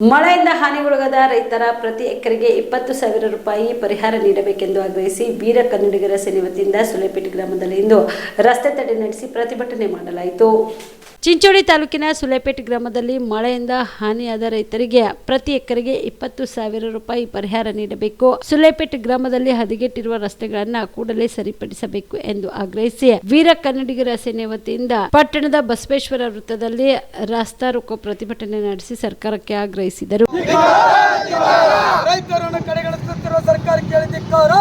ಮಳೆಯಿಂದ ಹಾನಿಗೊಳಗಾದ ರೈತರ ಪ್ರತಿ ಎಕರೆಗೆ ಇಪ್ಪತ್ತು ಸಾವಿರ ರೂಪಾಯಿ ಪರಿಹಾರ ನೀಡಬೇಕೆಂದು ಆಗ್ರಹಿಸಿ ವೀರ ಕನ್ನಡಿಗರ ಸೇನೆ ವತಿಯಿಂದ ಸುಲೇಪೇಟೆ ಗ್ರಾಮದಲ್ಲಿ ಇಂದು ರಸ್ತೆ ತಡೆ ನಡೆಸಿ ಪ್ರತಿಭಟನೆ ಮಾಡಲಾಯಿತು. ಚಿಂಚೋಳಿ ತಾಲೂಕಿನ ಸುಲೇಪೇಟೆ ಗ್ರಾಮದಲ್ಲಿ ಮಳೆಯಿಂದ ಹಾನಿಯಾದ ರೈತರಿಗೆ ಪ್ರತಿ ಎಕರೆಗೆ ಇಪ್ಪತ್ತು ಸಾವಿರ ರೂಪಾಯಿ ಪರಿಹಾರ ನೀಡಬೇಕು. ಸುಲೇಪೇಟೆ ಗ್ರಾಮದಲ್ಲಿ ಹದಗೆಟ್ಟಿರುವ ರಸ್ತೆಗಳನ್ನು ಕೂಡಲೇ ಸರಿಪಡಿಸಬೇಕು ಎಂದು ಆಗ್ರಹಿಸಿ ವೀರ ಕನ್ನಡಿಗರ ಸೇನೆ ವತಿಯಿಂದ ಪಟ್ಟಣದ ಬಸವೇಶ್ವರ ವೃತ್ತದಲ್ಲಿ ರಾಸ್ತಾ ರೋಕೋ ಪ್ರತಿಭಟನೆ ನಡೆಸಿ ಸರ್ಕಾರಕ್ಕೆ ಆಗ್ರಹಿಸಿದರು. ಸರ್ಕಾರ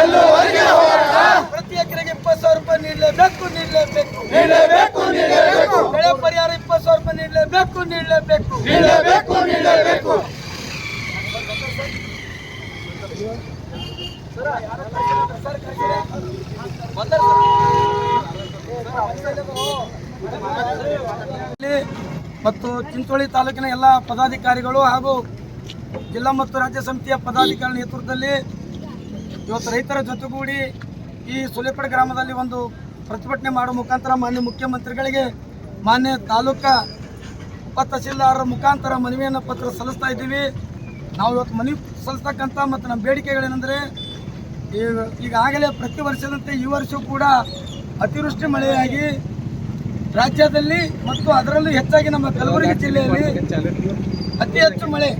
ಎಲ್ಲಿವರೆಗೂ ಹೋರಾಟ. ಪ್ರತಿ ಎಕರೆಗೆ ಇಪ್ಪತ್ತು ಸಾವಿರ ರೂಪಾಯಿ ನೀಡಲೇಬೇಕು ನೀಡಲೇಬೇಕು. ನೀಡಲೇಬೇಕು ನೀಡಲೇಬೇಕು. ಬೆಳೆ ಪರಿಹಾರ ಇಪ್ಪತ್ತು ಸಾವಿರ ರೂಪಾಯಿ ನೀಡಲೇಬೇಕು ನೀಡಲೇಬೇಕು. ನೀಡಲೇಬೇಕು ನೀಡಲೇಬೇಕು. ಮತ್ತು ಚಿಂಚೋಳಿ ತಾಲೂಕಿನ ಎಲ್ಲ ಪದಾಧಿಕಾರಿಗಳು ಹಾಗೂ ಜಿಲ್ಲಾ ಮತ್ತು ರಾಜ್ಯ ಸಮಿತಿಯ ಪದಾಧಿಕಾರಿ ನೇತೃತ್ವದಲ್ಲಿ ಇವತ್ತು ರೈತರ ಜೊತೆಗೂಡಿ ಈ ಸುಲೇಪಡ ಗ್ರಾಮದಲ್ಲಿ ಒಂದು ಪ್ರತಿಭಟನೆ ಮಾಡುವ ಮುಖಾಂತರ ಮಾನ್ಯ ಮುಖ್ಯಮಂತ್ರಿಗಳಿಗೆ ಮಾನ್ಯ ತಾಲೂಕಾ ಉಪ ತಹಸೀಲ್ದಾರರ ಮುಖಾಂತರ ಮನವಿಯನ್ನು ಪತ್ರ ಸಲ್ಲಿಸ್ತಾ ಇದ್ದೀವಿ. ನಾವು ಇವತ್ತು ಮನವಿ ಸಲ್ಲಿಸ್ತಕ್ಕಂಥ ಮತ್ತು ನಮ್ಮ ಬೇಡಿಕೆಗಳೇನೆಂದರೆ ಈಗ ಈಗಾಗಲೇ ಪ್ರತಿ ವರ್ಷದಂತೆ ಈ ವರ್ಷವೂ ಕೂಡ ಅತಿವೃಷ್ಟಿ ಮಳೆಯಾಗಿ ರಾಜ್ಯದಲ್ಲಿ ಮತ್ತು ಅದರಲ್ಲೂ ಹೆಚ್ಚಾಗಿ ನಮ್ಮ ಕಲಬುರಗಿ ಜಿಲ್ಲೆಯಲ್ಲಿ ಅತಿ ಹೆಚ್ಚು ಮಳೆ.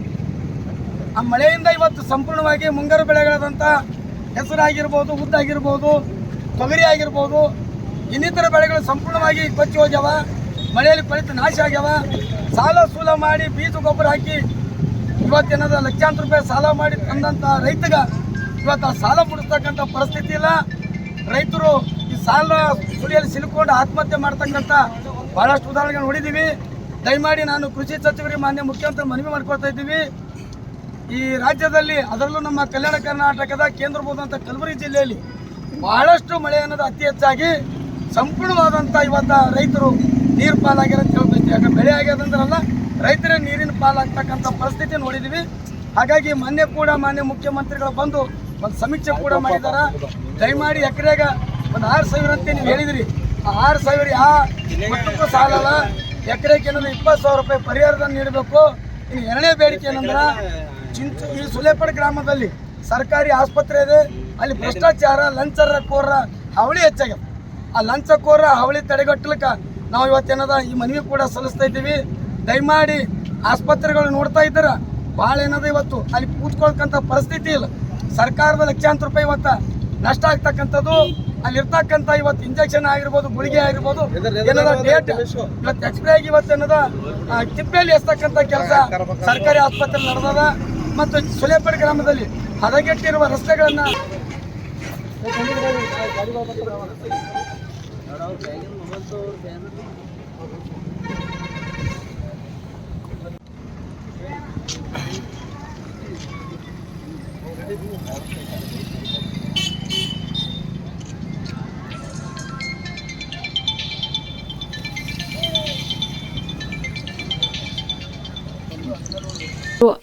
ಆ ಮಳೆಯಿಂದ ಇವತ್ತು ಸಂಪೂರ್ಣವಾಗಿ ಮುಂಗಾರು ಬೆಳೆಗಳಾದಂಥ ಹೆಸರಾಗಿರ್ಬೋದು, ಉದ್ದಾಗಿರ್ಬೋದು ತೊಗರಿ ಆಗಿರ್ಬೋದು ಇನ್ನಿತರ ಬೆಳೆಗಳು ಸಂಪೂರ್ಣವಾಗಿ ಕೊಚ್ಚಿ ಹೋಗ್ಯಾವ ಮಳೆಯಲ್ಲಿ ಪರಿತ ನಾಶ ಆಗ್ಯಾವ. ಸಾಲ ಸೂಲ ಮಾಡಿ ಬೀಜ ಗೊಬ್ಬರ ಹಾಕಿ ಇವತ್ತೇನಾದ ಲಕ್ಷಾಂತರ ರೂಪಾಯಿ ಸಾಲ ಮಾಡಿ ತಂದಂಥ ರೈತಗ ಇವತ್ತು ಆ ಸಾಲ ಮುಡಿಸ್ತಕ್ಕಂಥ ಪರಿಸ್ಥಿತಿ ಇಲ್ಲ. ರೈತರು ಈ ಸಾಲ ಸುಳಿಯಲ್ಲಿ ಸಿಲುಕೊಂಡು ಆತ್ಮಹತ್ಯೆ ಮಾಡ್ತಕ್ಕಂಥ ಬಹಳಷ್ಟು ಉದಾಹರಣೆಗಳು ನೋಡಿದ್ದೀವಿ ದಯಮಾಡಿ ನಾನು ಕೃಷಿ ಸಚಿವರಿಗೆ ಮಾನ್ಯ ಮುಖ್ಯಮಂತ್ರಿ ಮನವಿ ಮಾಡ್ಕೊಳ್ತಾ ಇದ್ದೀವಿ. ಈ ರಾಜ್ಯದಲ್ಲಿ ಅದರಲ್ಲೂ ನಮ್ಮ ಕಲ್ಯಾಣ ಕರ್ನಾಟಕದ ಕೇಂದ್ರಭೂತ ಕಲಬುರಗಿ ಜಿಲ್ಲೆಯಲ್ಲಿ ಬಹಳಷ್ಟು ಮಳೆ ಅನ್ನೋದು ಅತಿ ಹೆಚ್ಚಾಗಿ ಸಂಪೂರ್ಣವಾದಂಥ ಇವತ್ತ ರೈತರು ನೀರು ಪಾಲಾಗ್ಯಾರ ಅಂತ ಯಾಕಂದ್ರೆ ಬೆಳೆ ಆಗ್ಯದಂದ್ರಲ್ಲ ರೈತರೇ ನೀರಿನ ಪಾಲಾಗ್ತಕ್ಕಂಥ ಪರಿಸ್ಥಿತಿ ನೋಡಿದ್ದೀವಿ ಹಾಗಾಗಿ ಮೊನ್ನೆ ಕೂಡ ಮಾನ್ಯ ಮುಖ್ಯಮಂತ್ರಿಗಳು ಬಂದು ಒಂದು ಸಮೀಕ್ಷೆ ಕೂಡ ಮಾಡಿದ್ದಾರೆ ದಯಮಾಡಿ ಎಕರೆಗ ಒಂದು ಆರು ಸಾವಿರ ಅಂತ ನೀವು ಹೇಳಿದಿರಿ. ಆ ಆರು ಸಾವಿರ ಆ ಮಟ್ಟಕ್ಕೂ ಸಾಲಲ್ಲ. ಎಕರೆಗೆ ಏನಂದ್ರೆ ಇಪ್ಪತ್ತು ಸಾವಿರ ರೂಪಾಯಿ ಪರಿಹಾರದ ನೀಡಬೇಕು. ಇನ್ನು ಎರಡನೇ ಬೇಡಿಕೆ ಏನಂದ್ರೆ ಚಿಂಚು ಈ ಸುಲೇಪಡ ಗ್ರಾಮದಲ್ಲಿ ಸರ್ಕಾರಿ ಆಸ್ಪತ್ರೆ ಇದೆ. ಅಲ್ಲಿ ಭ್ರಷ್ಟಾಚಾರ ಲಂಚರ ಕೋರ ಹಾವಳಿ ಹೆಚ್ಚಾಗ್ಯದ ಆ ಲಂಚ ಕೋರ ಹವಳಿ ತಡೆಗಟ್ಟಲಿಕ್ಕೆ ನಾವು ಇವತ್ತೇನದ ಈ ಮನವಿ ಕೂಡ ಸಲ್ಲಿಸ್ತಾ ಇದ್ದೀವಿ. ದಯಮಾಡಿ ಆಸ್ಪತ್ರೆಗಳು ನೋಡ್ತಾ ಇದ್ದಾರ. ಭಾಳ ಏನದ ಇವತ್ತು ಅಲ್ಲಿ ಕೂತ್ಕೊಳ್ತಕ್ಕಂಥ ಪರಿಸ್ಥಿತಿ ಇಲ್ಲ. ಸರ್ಕಾರದ ಲಕ್ಷಾಂತರ ರೂಪಾಯಿ ಇವತ್ತು ನಷ್ಟ ಆಗ್ತಕ್ಕಂಥದ್ದು. ಅಲ್ಲಿ ಇರ್ತಕ್ಕಂಥ ಇವತ್ತು ಇಂಜೆಕ್ಷನ್ ಆಗಿರ್ಬೋದು ಗುಳಿಗೆ ಆಗಿರ್ಬೋದು ಏನದ ಡೇಟ್ ಇವತ್ತು ಎಕ್ಸ್ಪ್ರೇ ಆಗಿ ಇವತ್ತು ಏನದ ಆ, ತಿಪ್ಪೆಯಲ್ಲಿ ಎಸ್ತಕ್ಕಂಥ ಕೆಲಸ ಸರ್ಕಾರಿ ಆಸ್ಪತ್ರೆ ನಡೆದದ. ಮತ್ತು ಸುಲೇಪೇಟೆ ಗ್ರಾಮದಲ್ಲಿ ಹದಗೆಟ್ಟಿರುವ ರಸ್ತೆಗಳನ್ನ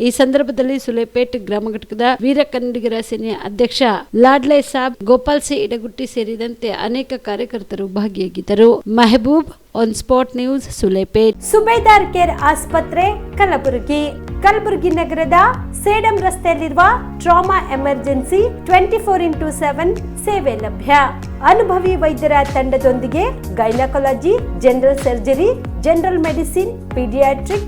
ಈ ಸಂದರ್ಭದಲ್ಲಿ ಸುಲೇಪೇಟ್ ಗ್ರಾಮ ಘಟಕದ ವೀರ ಕನ್ನಡಿಗರ ಸೇನೆಯ ಅಧ್ಯಕ್ಷ ಲಾಡ್ಲೆ ಸಾಬ್, ಗೋಪಾಲ್ ಸಿ ಇಡಗುಟ್ಟಿ ಸೇರಿದಂತೆ ಅನೇಕ ಕಾರ್ಯಕರ್ತರು ಭಾಗಿಯಾಗಿದ್ದರು. Mehboob on spot news, Sulepet. Subedar care ಆಸ್ಪತ್ರೆ, ಕಲಬುರಗಿ. ಕಲಬುರಗಿ ನಗರದ ಸೇಡಂ ರಸ್ತೆಯಲ್ಲಿರುವ trauma emergency twenty four into seven ಸೇವೆ ಲಭ್ಯ. ಅನುಭವಿ ವೈದ್ಯರ ತಂಡದೊಂದಿಗೆ gynaecology, general surgery, general medicine, paediatric